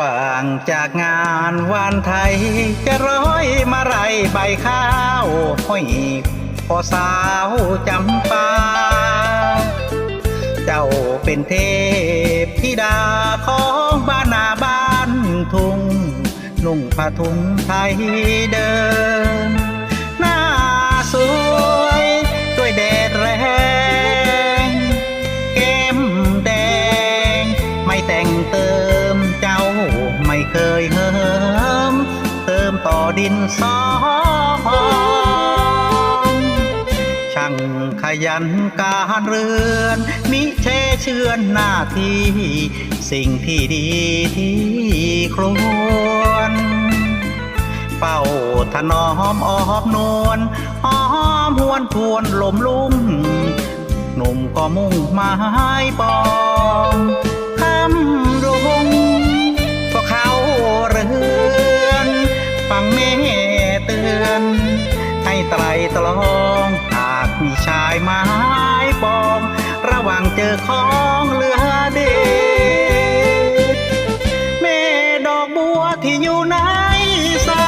วางจากงานวานไทย จะร้อยมาไรใบข้าวห้อยพอสาวจำปา เจ้าเป็นเทพธิดาของบ้านนาบ้านทุ่งนุ่งผ้าถุงไทยเดิน ติมต่อดินสอช่างขยันการเรือน มิเชเชือนหน้าที่ สิ่งที่ดีที่ครวรเป้าถนอมออบนวลหอมหวนทวนลมลุ่มหนุ่มก็มุ่งไม้ปอง ตรตรองหากมีชายมาไม้ปอง ระว่างเจอของเหลือเด็ดแม่ดอกบัวที่อยู่ในสา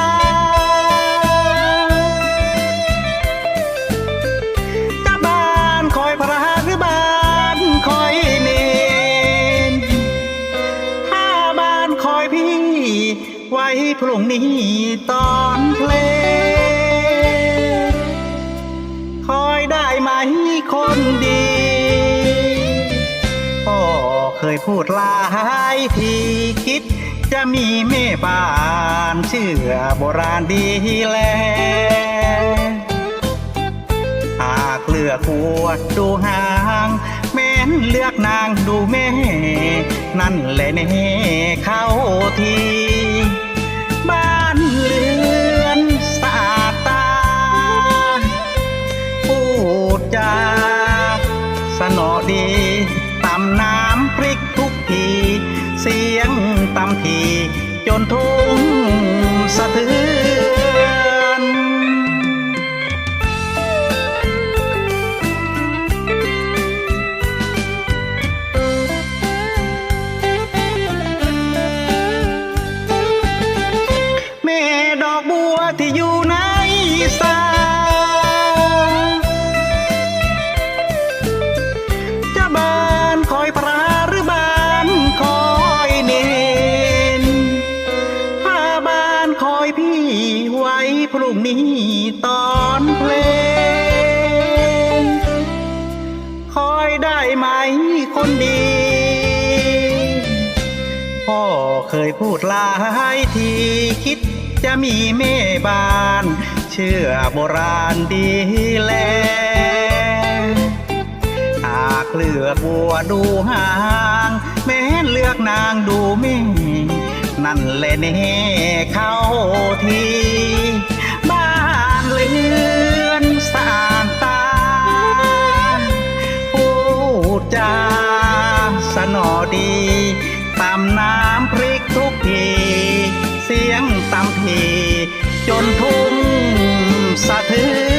จะบ้านคอยพระหรือบ้านคอยเนนถ้าบ้านคอยพี่ ไว้พรุ่งนี้ตอนเพลง คอยได้ไหมคนดีพ่อเคยพูดหลายทีคิด จะมีแม่บ้านเชื่อโบราณดีแลหากเลือกหัวดูห่างแม้นเลือกนางดูแม่ นั่นแหละเน่เข้าที ตำทีจนทุ่งสะเทือนแม่ดอกบัวที่อยู่ในสา พรุ่งนี้ตอนเพลง คอยได้ไหมคนดี พ่อเคยพูดหลายทีคิดจะมีแม่บ้าน เชื่อโบราณดีแลหากเลือกวัวดูห่าง แม้เลือกนางดูแม่นั่นแหละเน่เข้าที จนทุ่มสะเทือน